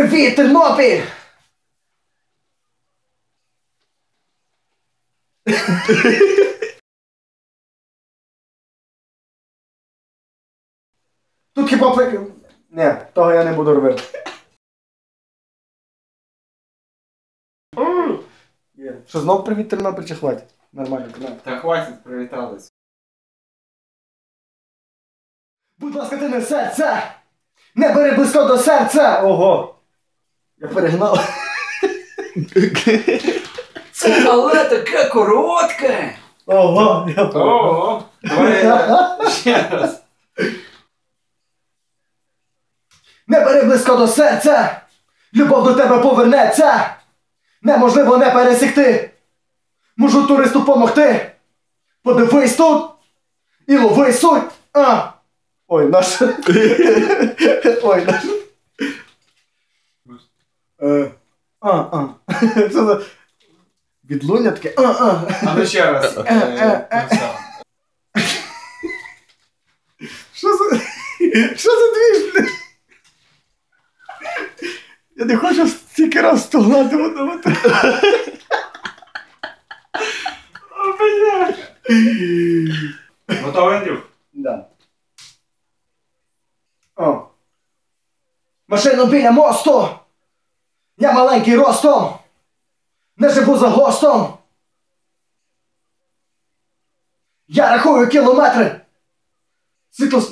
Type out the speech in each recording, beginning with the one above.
Привіт, Тернопіль! Тут хіба плик... Ні, того я не буду робити. Є. Що знов привіт Тернопіль чи хватить? Нормально, канал. Та хватить, привітались. Будь ласка, ти не серце! Не бери близько до серця! Ого! Я перегнав. Це але таке коротке. Ого! Я. Ого. Давай ще раз. Не бери близько до серця! Любов до тебе повернеться! Неможливо не пересікти! Можу туристу помогти! Подивись тут! І лови суть! А! Ой, наш. Ой, наш. Е, А, а. За... Відлуння таке. А, а. А ну ще раз. Е, е, е. Ну. Що за. Що за двіж. Я не хочу стільки раз стогнати в одному. О, блядь. Готовий, Андрюх? Да. О. Машину біля мосту. Я маленький ростом. Не живу за гостом. Я рахую кілометри. Світло.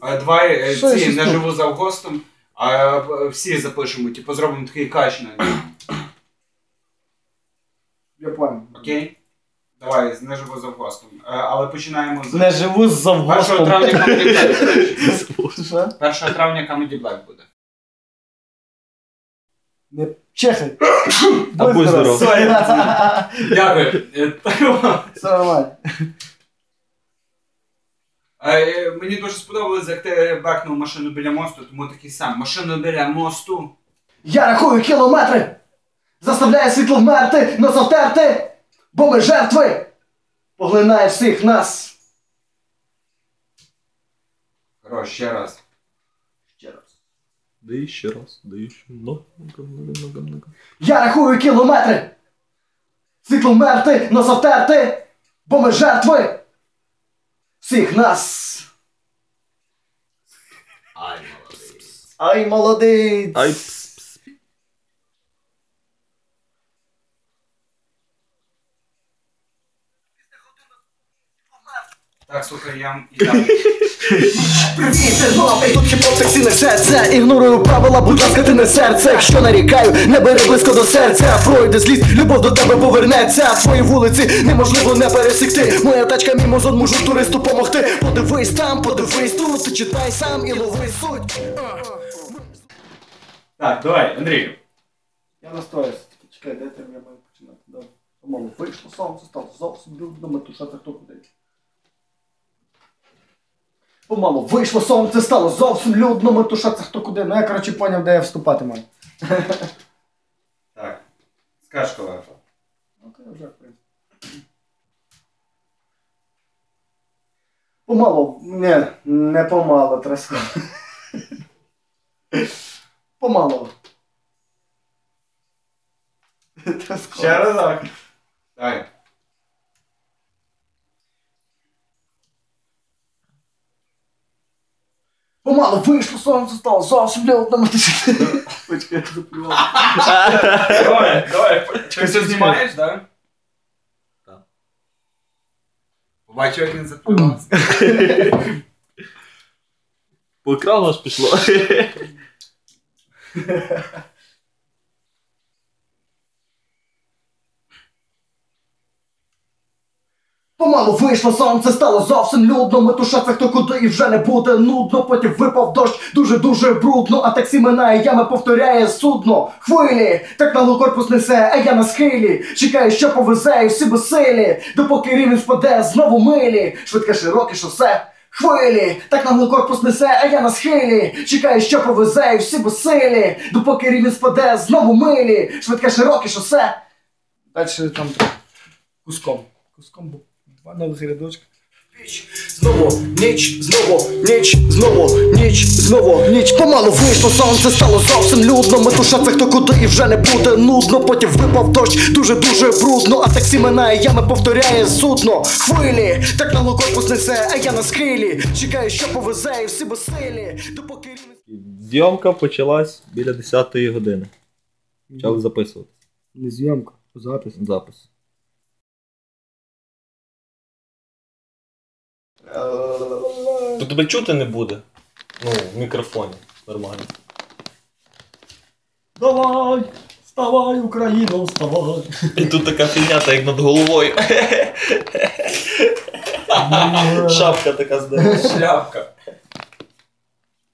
А Давай е, Що я ці щось не тут? живу за гостом, а е, всі запишемо, типу зробимо такий кач на ньому. Я понял. Окей? Давай, не живу за гостом. Е, Але починаємо з Не живу з 1 завгостом. травня Comedy Black. 1 травня Comedy Black буде. Не чехай. А будь здоров. Дякую. Е, Все нормально. е, Мені дуже сподобалось, як ти бекнув машину біля мосту, тому такий сам. Машину біля мосту. Я рахую кілометри. Заставляє світло вмерти, но завтерти. Бо ми жертви. Поглинає всіх нас. Хорош, ще раз. Ще раз. Да еще раз, да еще много, много, много, много, много. Я рахую кілометри. Світло мерти, но завтерти. Бо ми жертви. Всіх нас. Ай, молодець. Ай, молодець. Ай, Так, слухай, я і далі. Тут хіп-хоп таксі не серце Ігнорую правила, будь ласка, ти не серце Якщо нарікаю, не бери близько до серця Пройде злість, любов до тебе повернеться Твої вулиці неможливо не пересікти Моя тачка мій мозон, можу туристу помогти Подивись там, подивись тут, ти читай сам і лови суть Так, давай, Андрію. Я настоюсь, чекай, де ти маю починати? Добре. Вийшло сонце, стало зовсім людно, метушати хто куди. Помалу вийшло сонце, стало зовсім людно, метушаться хто куди. Ну я коротше поняв, де я вступати маю. Так. Скаж, колега. Ну, то вже, в принципі. Помалу. Ні, не помалу, треско. Помалу. Треско. Ще разок. Давай. Помалу вийшло сонце, стало зовсім людно, метушаться. Почекай, я заплював. Давай, давай. Ти все знімаєш, так? Так. Побачив, як він заплювався. По екрану аж пішло. Помалу вийшло сонце, стало зовсім людно. Метушаться хто куди і вже не буде нудно. Потім випав дощ, дуже-дуже брудно. А таксі минає, ями повторяє судно. Хвилі, так нагло корпус несе, а я на схилі. Чекаю, що повезе, і всі безсилі. Допоки рівень впаде, знову милі. Швидке широке шосе. Хвилі, так нагло корпус несе, а я на схилі. Чекаю, що повезе, і всі безсилі. Допоки рівень спаде, знову милі. Швидке широке шосе. Далі там куском. Куском був. Два нових рядочка. Знову ніч, знову ніч, знову ніч, знову ніч. Помалу вийшло сонце, стало зовсім людно. Метушаться хто куди і вже не буде нудно. Потім випав дощ, дуже дуже брудно. А таксі минає, ями повторяє судно. Хвилі, так на корпус несе, а я на схилі. Чекаю, що повезе, і всі безсилі. Допоки. Зйомка почалась біля 10-ї години. Почали записувати. Не зйомка, запис. Запис. То тебе чути не буде. Ну, в мікрофоні. Нормально. Давай, вставай, Україна, вставай. І тут така фігня, так як над головою. Шапка така здорова. Шляпка.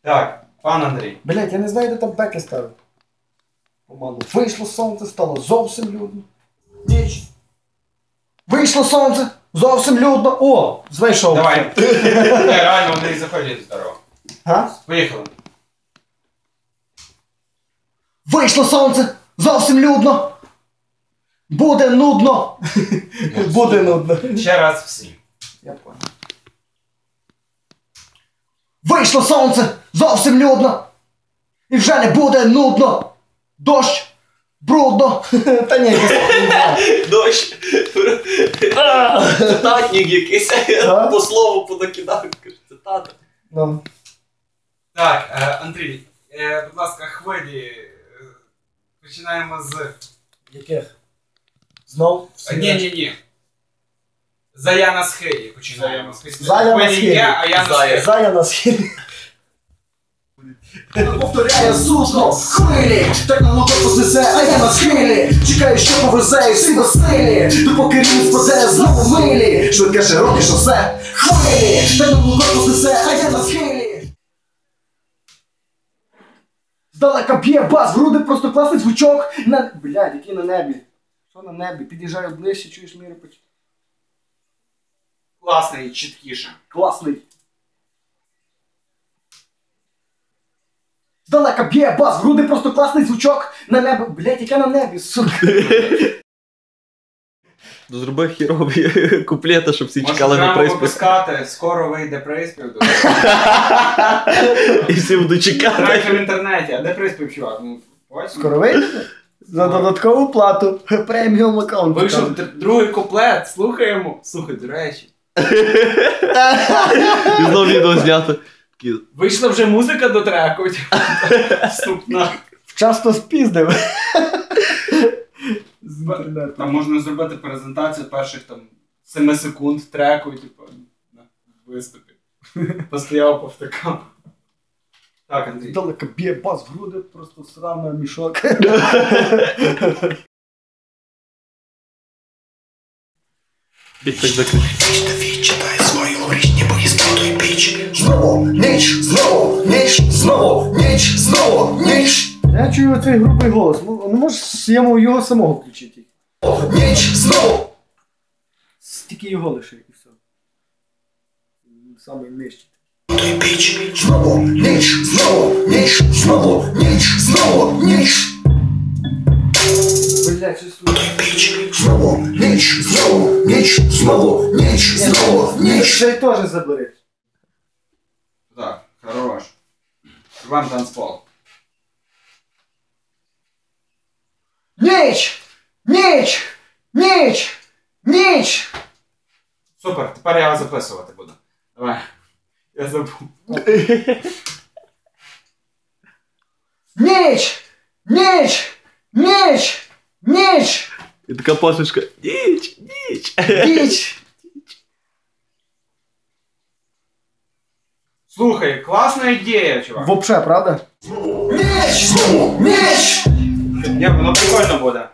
Так, пан Андрій. Блять, я не знаю, де там беки ставив. Помалу. Вийшло сонце, стало зовсім людно. Ніч. Вийшло сонце, зовсім людно. О, знайшов. Давай. Ні, реально, Андрій, заходіть здорово. Га? Поїхали. Вийшло сонце, зовсім людно. Буде нудно. Буде нудно. Ще раз всі. Я понял. Вийшло сонце, зовсім людно. І вже не буде нудно. Дощ, брудно. Та ні. Дощ. Цитатник якийсь. По слову понакидав. Цитата. Ну. Так, е, Андрій, е, будь ласка, хвилі. е, Починаємо з. Яких? Знов? Ні, ні, ні. Зая на схилі починаємо. Зая на Хвилі схилі. є, а я на Зая. схилі. Зая на схилі. Повторяє судно, хвилі, так на локоту несе, а я на схилі. Чекаю, що повезе, і всі безсилі. Допоки рівень спаде знову милі. Швидке широке шосе, хвилі, так на локоту несе, а я на схилі. Здалека б'є бас, в груди просто класний звучок. На... Блядь, який на небі. Що на небі? Під'їжджаю ближче, чуєш міри поч... Класний, чіткіше. Класний. Здалека б'є бас, в груди просто класний звучок. На небо. Блять, яке на небі, сука. Зроби хірові куплети, щоб всі Може, чекали на приспів. випускати, скоро вийде приспів. І всі будуть чекати. Трек в інтернеті, а де приспів, чувак? Ну, ось. Скоро вийде? За додаткову плату. Преміум аккаунт. Вийшов другий куплет, слухаємо. Слухай, до речі. І знову відео знято. Такі, Вийшла вже музика до треку. Вступна. Часто спіздив. З інтернету. Там можна зробити презентацію перших там 7 секунд треку, типу, на виступі. Постояв повтикав. Так, Андрій. Здалека б'є бас, в груди просто срана мішок. Так закрив. Знову ніч, знову ніч, знову ніч, знову ніч. Я чую цей грубий голос. Ну, ну можеш йому його самого включити. Ніч, знову. Тільки його лише і все. Самий нижчий. Знову ніч, знову ніч, знову ніч, знову ніч. Блять, щось тут. Знову ніч, знову ніч, знову ніч, знову ніч. Це теж забери. Так, хорош. Вам танцпол. Ніч! Ніч! Ніч! Ніч! Супер, тепер я записувати буду. Давай. Я забув. Ніч! Ніч! Ніч! Ніч! І така посмішка. Ніч, ніч. Ніч! Слухай, класна ідея, чувак. Вообще, правда? Ніч! Ніч! Ні, воно прикольно буде.